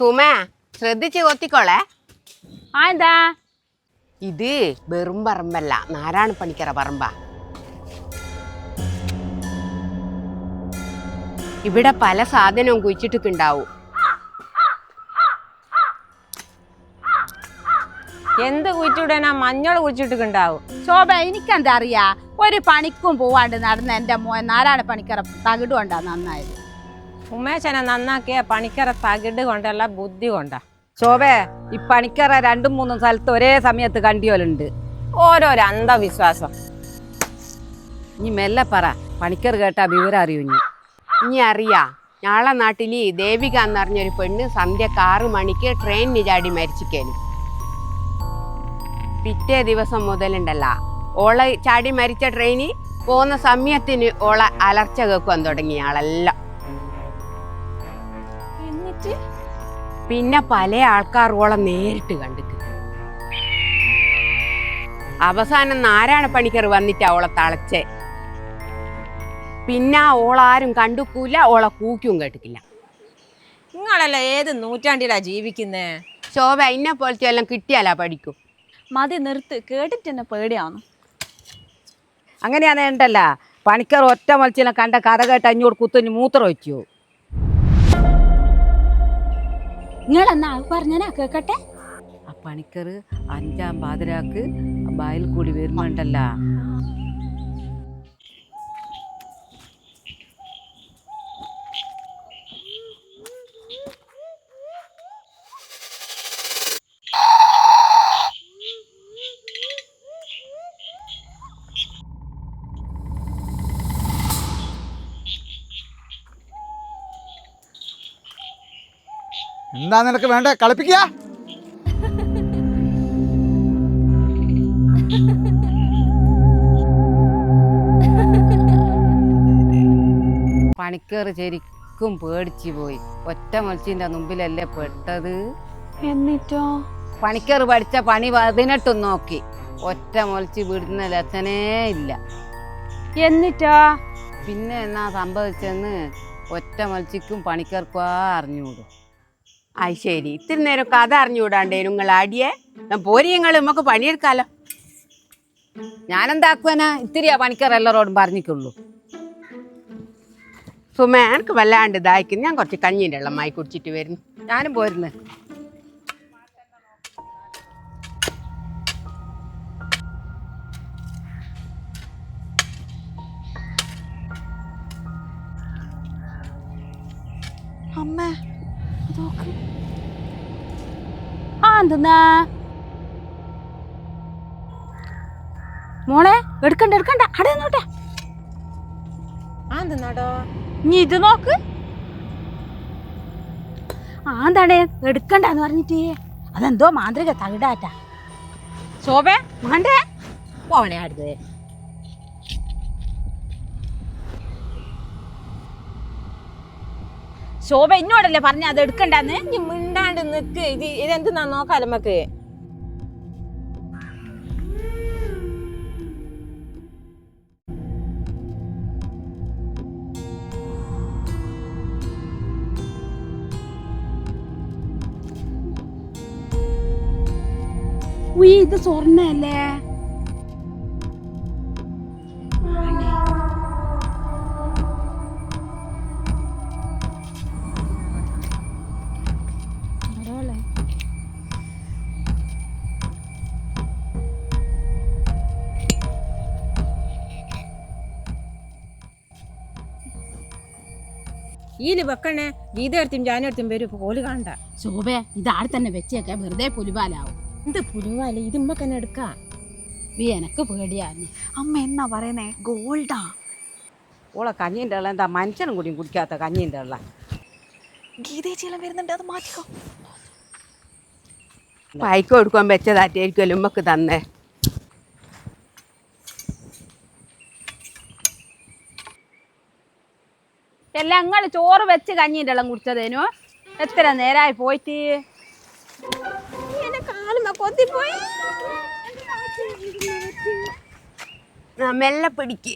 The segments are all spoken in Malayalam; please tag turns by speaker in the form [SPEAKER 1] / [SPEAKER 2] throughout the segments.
[SPEAKER 1] സുമ ശ്രദ്ധിച്ച് കൊത്തിക്കോളെ.
[SPEAKER 2] ആ എന്താ?
[SPEAKER 1] ഇത് വെറും പറമ്പല്ല നാരായണ പണിക്കറ പറമ്പ. ഇവിടെ പല സാധനവും കുഴിച്ചിട്ടുണ്ടാവും
[SPEAKER 3] എന്ത് കുഴിച്ചിടാനാ? മഞ്ഞൾ കുഴിച്ചിട്ടുണ്ടാവും
[SPEAKER 2] ശോഭ എനിക്കെന്താ അറിയാ? ഒരു പണിക്കും പോവാണ്ട് നടന്ന എന്റെ മോൻ നാരായണ പണിക്കറ തകിടുകൊണ്ടാ നന്നായത്.
[SPEAKER 3] ഉമേശനെ നന്നാക്കിയ പണിക്കറ തകിട് കൊണ്ടല്ല ബുദ്ധി കൊണ്ടാ.
[SPEAKER 4] ശോഭേ ഈ പണിക്കറ രണ്ടും മൂന്നും സ്ഥലത്ത് ഒരേ സമയത്ത് കണ്ടിയോലുണ്ട്.
[SPEAKER 3] ഓരോരോ അന്ധവിശ്വാസം.
[SPEAKER 4] ഇനി മെല്ലെ പറ പണിക്കർ കേട്ടാ വിവരം അറിയൂ ഇനി.
[SPEAKER 1] ഇനി അറിയാ ഞങ്ങളെ ഈ ദേവിക എന്ന് പറഞ്ഞൊരു പെണ്ണ് സന്ധ്യ ആറ് മണിക്ക് ട്രെയിനിന് ചാടി മരിച്ചിക്കേനു. പിറ്റേ ദിവസം മുതലുണ്ടല്ല ഓളെ ചാടി മരിച്ച ട്രെയിനിൽ പോകുന്ന സമയത്തിന് ഓളെ അലർച്ച കേൾക്കുവാൻ തുടങ്ങി ആളെല്ലാം. പിന്നെ പല ആൾക്കാർ ഓളെ നേരിട്ട് കണ്ടിട്ട്. അവസാനം നാരായണ പണിക്കർ വന്നിട്ട് അവളെ തളച്ചേ. പിന്നെ ഓളാരും കണ്ടുക്കൂല ഓളെ കൂക്കും കേട്ടിക്കില്ല
[SPEAKER 3] നിങ്ങളല്ല ഏത് നൂറ്റാണ്ടിലാ ജീവിക്കുന്നേ?
[SPEAKER 1] ശോഭ ഇന്നെ പോലത്തെ എല്ലാം കിട്ടിയാലാ പഠിക്കും.
[SPEAKER 2] മതി നിർത്ത് കേട്ടിട്ട് എന്നെ പേടിയാവുന്നു.
[SPEAKER 4] അങ്ങനെയാണേ ഉണ്ടല്ല പണിക്കർ ഒറ്റ മത്സ്യം കണ്ട കഥ കേട്ട് അഞ്ഞൂറ് കുത്തിന് മൂത്രം വെച്ചു
[SPEAKER 2] നിങ്ങളെന്നാ പറഞ്ഞാ കേക്കട്ടെ?
[SPEAKER 4] ആ പണിക്കർ അഞ്ചാം പാതിരാക്ക് ബായിൽ കൂടി വരുമ്പോണ്ടല്ല
[SPEAKER 5] എന്താ നിനക്ക് വേണ്ടേ? കളിപ്പിക്കുക
[SPEAKER 4] പണിക്കേറ് ശരിക്കും പേടിച്ചു പോയി. ഒറ്റ മത്സ്യന്റെ മുമ്പിലല്ലേ പെട്ടത്?
[SPEAKER 2] എന്നിട്ടോ?
[SPEAKER 4] പണിക്കേറ് പഠിച്ച പണി പതിനെട്ടും നോക്കി. ഒറ്റ മുളച്ച് വിടുന്ന ലക്ഷണേ ഇല്ല.
[SPEAKER 2] എന്നിട്ടോ?
[SPEAKER 4] പിന്നെ എന്നാ സംഭവിച്ചെന്ന് ഒറ്റ മത്സ്യക്കും പണിക്കർക്കാ അറിഞ്ഞുകൂടും.
[SPEAKER 1] അത് ശരി. ഇത്തിരി നേരം കഥ അറിഞ്ഞുകൂടാണ്ടേ നിങ്ങൾ അടിയെ. പോരി നിങ്ങൾ നമുക്ക് പണിയെടുക്കാലോ.
[SPEAKER 4] ഞാനെന്താക്കുവാനാ ഇത്തിരിയാ പണിക്കാർ എല്ലാവരോടും പറഞ്ഞിക്കുള്ളൂ.
[SPEAKER 1] സുമ എനിക്ക് വല്ലാണ്ട് ദാഹിക്കുന്നു ഞാൻ കുറച്ച് കഞ്ഞീന്റെ വെള്ളമായി കുടിച്ചിട്ട് വരുന്നു.
[SPEAKER 4] ഞാനും പോരുന്നു.
[SPEAKER 2] അമ്മ. നോക്ക് ആ എന്തെന്നാ? മോളെ എടുക്കണ്ട എടുക്കണ്ട. അവിടെ നോട്ടെ
[SPEAKER 3] ആ എന്തെന്നാടോ
[SPEAKER 2] നീ ഇത് നോക്ക്. ആ എന്താണ് എടുക്കണ്ടെന്ന് പറഞ്ഞിട്ട്. അതെന്തോ മാന്ത്രിക തകിടാറ്റ. ശോഭേ വേണ്ടേ
[SPEAKER 3] പോവണേ അടുത്ത്.
[SPEAKER 2] ശോഭ എന്നോടല്ലേ പറഞ്ഞ അത് എടുക്കണ്ടെന്ന്?
[SPEAKER 3] മിണ്ടാണ്ട് നിക്ക്. ഇത് ഇതെന്തെന്നാ നോക്കാം നമുക്ക്
[SPEAKER 2] ഇത് സ്വർണല്ലേ
[SPEAKER 3] ഈൽ വെക്കണേ? ഗീത എടുത്തും ജാനെടുത്തും വരും. പോൽ കാണണ്ട.
[SPEAKER 2] ഇത് ആൾ തന്നെ വെച്ചേക്കെ. വെറുതെ പുലിപാലാവും
[SPEAKER 3] എന്ത് പുലിപാല ഇത് ഉമ്മക്കന്നെ എടുക്കാം.
[SPEAKER 2] ഈ എനക്ക് പേടിയാന്ന്
[SPEAKER 6] അമ്മ എന്നാ പറയുന്നേ? ഗോൾഡാ.
[SPEAKER 4] ഓളെ കഞ്ഞിന്റെ വെള്ളം എന്താ? മനുഷ്യനും കൂടിയും കുടിക്കാത്ത കഞ്ഞിന്റെ വെള്ളം
[SPEAKER 6] ഗീതേച്ചിയെല്ലാം വരുന്നുണ്ട്. അത് മാറ്റിക്കോ.
[SPEAKER 1] പൈക്ക് കൊടുക്കാൻ വെച്ചതാറ്റായിരിക്കുമല്ലോ ഉമ്മക്ക് തന്നേ.
[SPEAKER 2] എല്ലാം നിങ്ങൾ ചോറ് വെച്ച് കഞ്ഞിന്റെ എല്ലാം കുടിച്ചതേനു. എത്ര നേരമായി പോയിട്ട്?
[SPEAKER 1] മെല്ലെ പിടിക്ക്.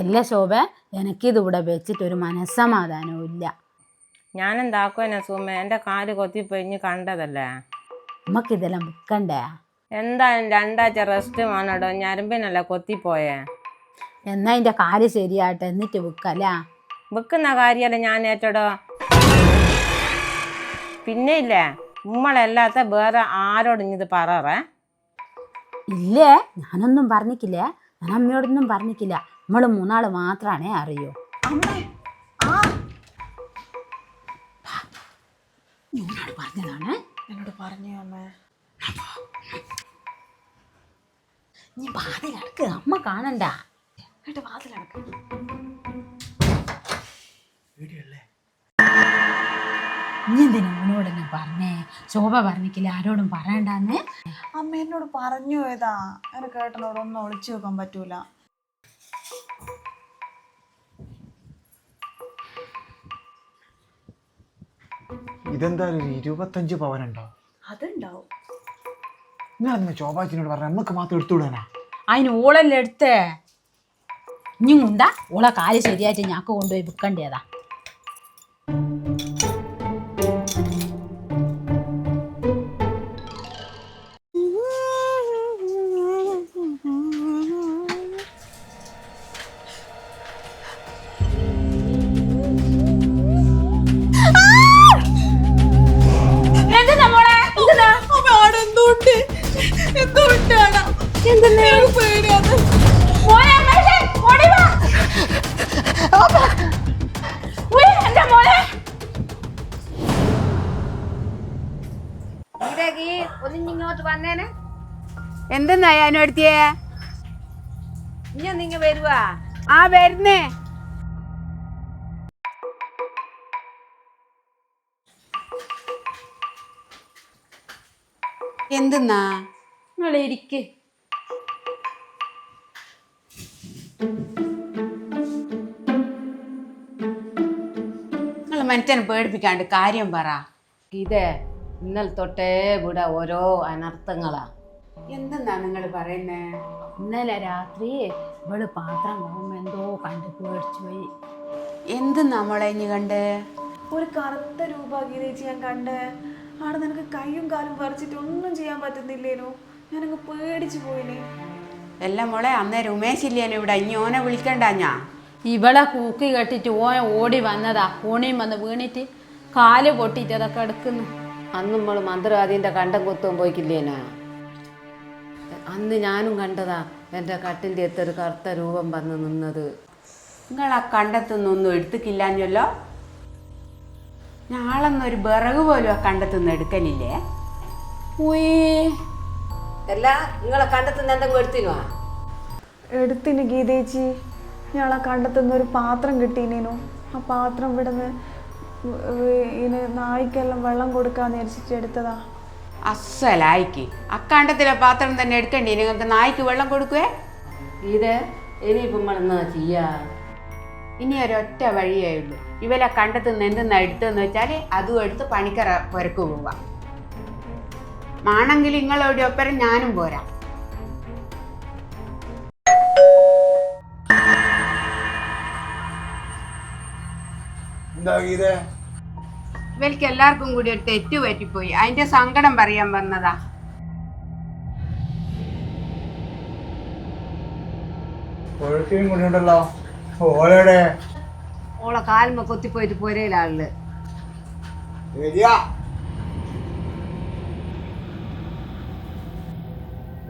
[SPEAKER 2] ഇല്ല ശോഭ എനിക്കിതിവിടെ വെച്ചിട്ട് ഒരു മനസ്സമാധാനവും ഇല്ല.
[SPEAKER 3] ഞാൻ ഞാനെന്താക്കുവനെ സുമ? എന്റെ കാൽ കൊത്തിപ്പൊഴിഞ്ഞ് കണ്ടതല്ലേ?
[SPEAKER 2] നമുക്കിതെല്ലാം വിൽക്കണ്ടേ
[SPEAKER 3] എന്തായാലും രണ്ടാഴ്ച റെസ്റ്റ് വേണോ ഞരമ്പിനല്ലേ കൊത്തിപ്പോയേ?
[SPEAKER 2] എന്നാ എന്റെ കാൽ ശരിയാട്ടെ എന്നിട്ട് വിൽക്കല്ലേ
[SPEAKER 3] വിൽക്കുന്ന കാര്യമല്ല ഞാൻ ഏറ്റടോ? പിന്നെ ഇല്ലേ ഉമ്മളല്ലാത്ത വേറെ ആരോട് ഇത് പററേ
[SPEAKER 2] ഇല്ലേ? ഞാനൊന്നും പറഞ്ഞിക്കില്ലേ? ഞാൻ അമ്മയോടൊന്നും പറഞ്ഞിക്കില്ല. നമ്മൾ മൂന്നാൾ മാത്രമാണേ അറിയോ.
[SPEAKER 6] അമ്മേ ആ.
[SPEAKER 2] എന്നോട് പറഞ്ഞതാണ്.
[SPEAKER 6] എന്നോട് പറഞ്ഞു അമ്മ.
[SPEAKER 2] നീ അമ്മ കാണണ്ട.
[SPEAKER 6] എന്നിട്ട് വാതിലടക്ക്
[SPEAKER 2] നീ എന്തിനാ അവനോട് തന്നെ പറഞ്ഞേ? ശോഭ പറഞ്ഞിക്കില്ല ആരോടും പറയണ്ടെന്ന്?
[SPEAKER 6] അമ്മ എന്നോട് പറഞ്ഞു ഏതാ എനിക്ക് ഏട്ടനോട് ഒന്നും ഒളിച്ചു വെക്കാൻ പറ്റൂല.
[SPEAKER 5] ഇതെന്തായാലും ഇരുപത്തഞ്ച് ഇരുപത്തഞ്ച് പവനുണ്ടോ?
[SPEAKER 6] അതുണ്ടാവും.
[SPEAKER 5] ഞാൻ ചോപാച്ചിനോട് പറഞ്ഞ നമുക്ക് മാത്രം എടുത്തുവിടാനാ?
[SPEAKER 2] അതിന് ഓളല്ലേ എടുത്തേ? ഇനി മുണ്ട ഓളെ കാൽ ശരിയായിട്ട് ഞാക്ക് കൊണ്ടുപോയി വിൽക്കേണ്ടതാ.
[SPEAKER 1] ഒന്നിങ്ങോട്ട് വന്നേനെ. എന്തെന്നാ എടുത്തിയേ ഇനി നിങ്ങ വരുവാ. ആ വരുന്നേ. എന്തെന്നാ?
[SPEAKER 2] നിങ്ങൾ ഇരിക്ക്.
[SPEAKER 1] നിങ്ങൾ മനുഷ്യനെ പേടിപ്പിക്കാണ്ട് കാര്യം പറ.
[SPEAKER 4] ഇതേ. ഇന്നലെ തൊട്ടേ ഇവിടെ ഓരോ അനർത്ഥങ്ങളാ.
[SPEAKER 1] എന്തെന്നാ നിങ്ങൾ പറയുന്നേ?
[SPEAKER 2] ഇന്നലെ രാത്രി ഇവൾ പാത്രം പോകുമ്പോ എന്തോ കണ്ടു പേടിച്ചു പോയി.
[SPEAKER 1] എന്ത് നമ്മളെ ഇനി കണ്ട്?
[SPEAKER 6] ഒരു കറുത്ത രൂപ ഗീതേച്ചി ഞാൻ കണ്ട്. അവിടെ നിനക്ക് കൈയും കാലും പറിച്ചിട്ട് ഒന്നും ചെയ്യാൻ പറ്റുന്നില്ലേനോ? ഞാനങ്ങ് പേടിച്ചു പോയിനെ.
[SPEAKER 1] എല്ലാം മോളെ അന്നേരം ഉമേശ് ഇല്ലേനോ ഇവിടെ. ഇനി ഓനെ വിളിക്കണ്ട ഞാ?
[SPEAKER 2] ഇവളെ കൂക്കി കെട്ടിട്ട് ഓൻ ഓടി വന്നതാ. കോണിയും വന്ന് വീണിട്ട് കാൽ പൊട്ടിട്ട് അതൊക്കെ എടുക്കുന്നു.
[SPEAKER 4] അന്ന് നമ്മൾ മന്ത്രവാദീന്റെ കണ്ടം കൊത്തും പോയിക്കില്ലേനാ? അന്ന് ഞാനും കണ്ടതാ എന്റെ കട്ടിന്റെ എത്തൊരു കറുത്ത രൂപം വന്ന് നിന്നത്.
[SPEAKER 1] നിങ്ങൾ ആ കണ്ടത്തുനിന്നൊന്നും എടുത്തിക്കില്ലാഞ്ഞല്ലോ? ഞാളെന്നൊരു വിറക് പോലും ആ കണ്ടത്തുനിന്ന് എടുക്കലില്ലേ?
[SPEAKER 4] അല്ല നിങ്ങളെ കണ്ടെത്തുന്ന എന്തെങ്കിലും എടുത്തിനോ
[SPEAKER 6] എടുത്തിന് ഗീതേച്ചി. ഞങ്ങളെ കണ്ടെത്തുന്ന ഒരു പാത്രം കിട്ടീനേനു. ആ പാത്രം ഇവിടുന്ന് ഇതിന് നായ്ക്കെല്ലാം വെള്ളം കൊടുക്കാന്ന് വിചാരിച്ചിട്ട് എടുത്തതാ.
[SPEAKER 1] അസലായിക്ക്. അക്കാണ്ടത്തിലെ പാത്രം തന്നെ എടുക്കണ്ടേ? നിങ്ങൾക്ക് നായ്ക്ക് വെള്ളം കൊടുക്കുവേ?
[SPEAKER 4] ഇത് ഇനിയിപ്പം നമ്മൾ ചെയ്യാ?
[SPEAKER 1] ഇനി ഒരൊറ്റ വഴിയേ ഉള്ളൂ. ഇവരെ കണ്ടെത്തുന്ന എന്തെന്നാ എടുത്തതെന്ന് വെച്ചാൽ അതും എടുത്ത് പണിക്കറ പുരക്ക് പോവാം മാണെങ്കിൽ നിങ്ങളോട് ഒപ്പരം ഞാനും പോരാ.
[SPEAKER 5] എന്താ ഗീതേ?
[SPEAKER 1] ഇവർക്ക് എല്ലാവർക്കും കൂടി ഒരു തെറ്റ് പറ്റിപ്പോയി. അതിന്റെ സങ്കടം പറയാൻ വന്നതാ.
[SPEAKER 5] ഒഴുക്കിനും കൊണ്ടുണ്ടല്ലോ ഓലയുടെ
[SPEAKER 4] ഓളെ കാൽമ കൊത്തിപ്പോയിട്ട് പോരയിലാൾ.
[SPEAKER 5] ശരിയാ.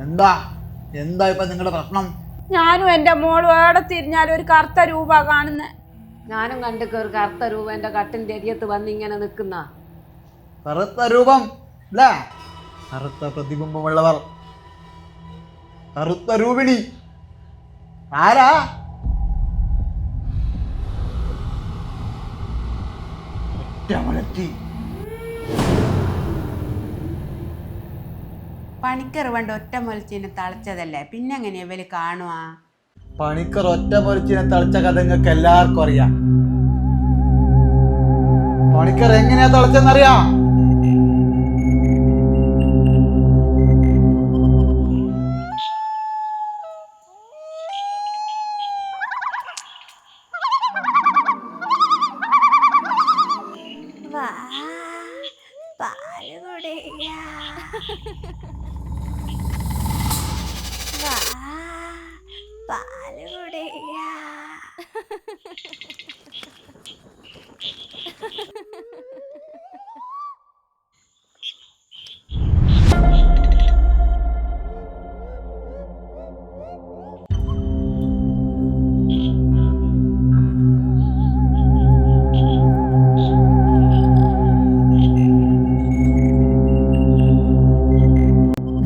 [SPEAKER 5] എന്താ? എന്താ ഇപ്പൊ നിങ്ങളുടെ പ്രശ്നം?
[SPEAKER 2] ഞാനും എന്റെ മോളും എവിടെ തിരിഞ്ഞാലും ഒരു കറുത്ത രൂപ കാണുന്നത്
[SPEAKER 4] ഞാനും കണ്ടൊക്കെ ഒരു കറുത്ത രൂപം എന്റെ കട്ടിന്റെ അരിയത്ത് വന്ന് ഇങ്ങനെ നിൽക്കുന്ന.
[SPEAKER 5] കറുത്ത രൂപം അല്ലേ? കറുത്ത പ്രതിബിംബമുള്ളവർ. കറുത്ത രൂപിണി. ആരാ? ഒറ്റമലത്തി
[SPEAKER 1] പണിക്കർ പണ്ട് ഒറ്റ മുലച്ചിനെ തളച്ചതല്ലേ? പിന്നെ എങ്ങനെ ഇവർ കാണുവാ?
[SPEAKER 5] പണിക്കർ ഒറ്റ പൊരിച്ചിനെ തളിച്ച കഥ നിങ്ങൾക്ക് എല്ലാവർക്കും അറിയാം. പണിക്കർ എങ്ങനെയാ തളിച്ചെന്നറിയാം? പാൽ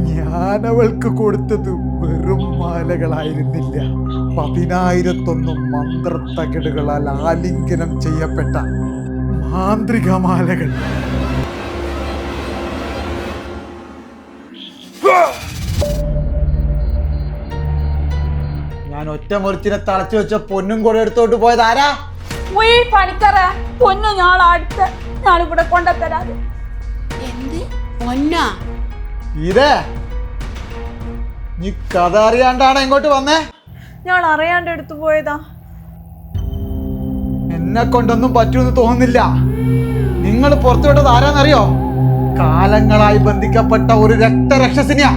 [SPEAKER 5] ഞാൻ അവൾക്ക് കൊടുത്തത് മാലകളായിരുന്നില്ല പതിനായിരത്തൊന്നും മന്ത്രത്തകിടുകളാൽ ആലിംഗനം ചെയ്യപ്പെട്ട മാന്ത്രിക മാലകൾ ഞാൻ ഒറ്റ മുറിച്ചിനെ തളച്ചു വെച്ച പൊന്നും കൂടെ എടുത്തോട്ട് പോയത് ആരാ?
[SPEAKER 2] ഉയ് പണിക്കറ പൊന്നു ഞാൻ അടുത്ത് ഞാനിവിടെ കൊണ്ടുത്തരാതെ.
[SPEAKER 1] എന്ത്? പൊന്നാ?
[SPEAKER 5] ഇതേ? നീ കഥ അറിയാണ്ടാണ് ഇങ്ങോട്ട് വന്നേ?
[SPEAKER 6] ഞാൻ അറിയാണ്ട് എടുത്തു പോയതാ.
[SPEAKER 5] എന്നെ കൊണ്ടൊന്നും പറ്റൂന്ന് തോന്നുന്നില്ല. നിങ്ങൾ പുറത്തുവിട്ടത് ആരാന്നറിയോ? കാലങ്ങളായി ബന്ധിക്കപ്പെട്ട ഒരു രക്തരക്ഷസിനെയാ.